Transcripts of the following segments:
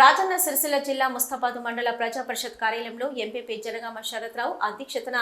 రాజన్న సిరిసిల్ల జిల్లా ముస్తాబాద్ మండల ప్రజా పరిషత్ కార్యాలయంలో ఎంపీపీ జనగామ శరత్రావు అధ్యక్షతన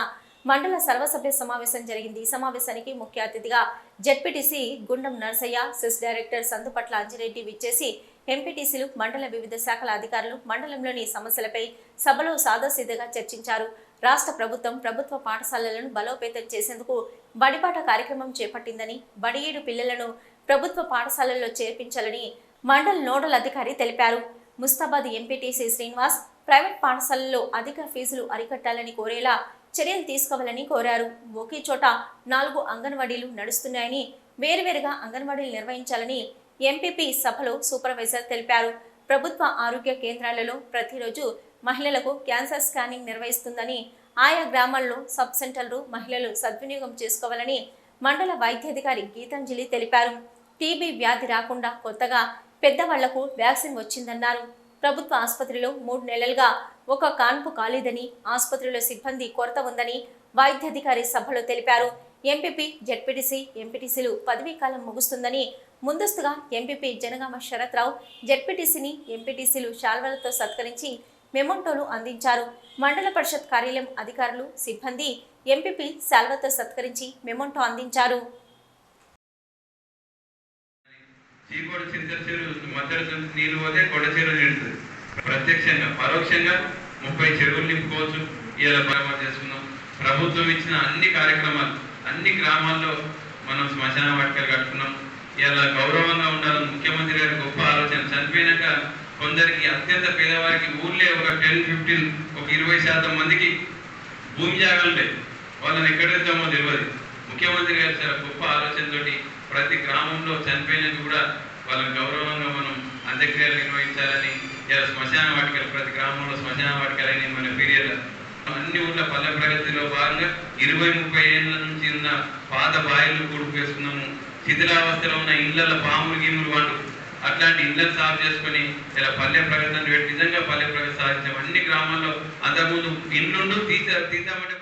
మండల సర్వసభ్య సమావేశం జరిగింది. ఈ సమావేశానికి ముఖ్య అతిథిగా Z P T C Gundam Narsaiah sys director Sandupatla Anjireddy విచ్చేసి ఎంపీటీసీలు మండల వివిధ శాఖల అధికారులు మండలంలోని సమస్యలపై సభలో సాదాసీదగా చర్చించారు. రాష్ట్ర ప్రభుత్వం ప్రభుత్వ పాఠశాలలను బలోపేతం చేసేందుకు బడిపాట కార్యక్రమం చేపట్టిందని బడియేడు పిల్లలను ప్రభుత్వ పాఠశాలల్లో చేర్పించాలని మండల్ నోడల్ అధికారి తెలిపారు. ముస్తాబాద్ ఎంపీటీసీ శ్రీనివాస్ ప్రైవేట్ పాఠశాలల్లో అధిక ఫీజులు అరికట్టాలని కోరేలా చర్యలు తీసుకోవాలని కోరారు. ఒకే చోట నాలుగు అంగన్వాడీలు నడుస్తున్నాయని వేరువేరుగా అంగన్వాడీలు నిర్వహించాలని ఎంపీపీ సభలో సూపర్వైజర్ తెలిపారు. ప్రభుత్వ ఆరోగ్య కేంద్రాలలో ప్రతిరోజు మహిళలకు క్యాన్సర్ స్కానింగ్ నిర్వహిస్తుందని ఆయా గ్రామాల్లో సబ్ సెంటర్లు మహిళలు సద్వినియోగం చేసుకోవాలని మండల వైద్యాధికారి గీతాంజలి తెలిపారు. టీబీ వ్యాధి రాకుండా కొత్తగా పెద్దవాళ్ళకు వ్యాక్సిన్ వచ్చిందన్నారు. ప్రభుత్వ ఆసుపత్రిలో మూడు నెలలుగా ఒక కాన్పు కాలేదని ఆసుపత్రిలో సిబ్బంది కొరత ఉందని వైద్యాధికారి సభలో తెలిపారు. ఎంపీపీ జెడ్పీటీసీ ఎంపీటీసీలు పదవీ కాలం ముగుస్తుందని ముందస్తుగా ఎంపీపీ జనగామ శరత్రావు జెడ్పీటీసీని ఎంపీటీసీలు శాల్వలతో సత్కరించి మెమోంటోలు అందించారు. మండల పరిషత్ కార్యాలయం అధికారులు సిబ్బంది ఎంపీపీ శాల్వతో సత్కరించి మెమోంటో అందించారు. చీకోడు చింత చెరువు మధ్యలో నీళ్ళు పోతే కొండ చెరువు నిండుతుంది ప్రత్యక్షంగా పరోక్షంగా ముప్పై చెరువులు నింపుకోవచ్చు. ఇలా బరాబర్ చేసుకున్నాం ప్రభుత్వం ఇచ్చిన అన్ని కార్యక్రమాలు అన్ని గ్రామాల్లో మనం శ్మశాన వాటికలు కట్టుకున్నాం. ఇలా గౌరవంగా ఉండాలని ముఖ్యమంత్రి గారి గొప్ప ఆలోచన. చనిపోయినాక కొందరికి అత్యంత పేదవారికి ఊర్లే ఒక టెన్ ఫిఫ్టీన్ ఒక ఇరవై శాతం మందికి భూమి జాగాలు వాళ్ళని ఎక్కడ వెళ్తామో తెలియదు ముఖ్యమంత్రి గారు చాలా గొప్ప ఆలోచనతోటి ప్రతి గ్రామంలో చనిపోయినందుకు కూడా వాళ్ళని గౌరవంగా మనం అంత్యక్రియలు నిర్వహించాలని ఇలా శ్మశాన వాటికలు ప్రతి గ్రామంలో శ్మశాన వాటికలని మన పీరియడ్ అన్ని ఊళ్ళ పల్లె ప్రగతిలో భాగంగా ఇరవై ముప్పై ఏళ్ళ నుంచి ఉన్న పాత బాయిలు కూడుకువేసుకున్నాము శిథిలావస్థలో ఉన్న ఇళ్ళలో పాములు గీములు వాళ్ళు అట్లాంటి ఇళ్ళని సాగు చేసుకొని ఇలా పల్లె ప్రగతిని పెట్టి నిజంగా పల్లె ప్రగతి సాధించాము. అన్ని గ్రామాల్లో అంతకుముందు ఇల్లుండు తీసా తీసామంటే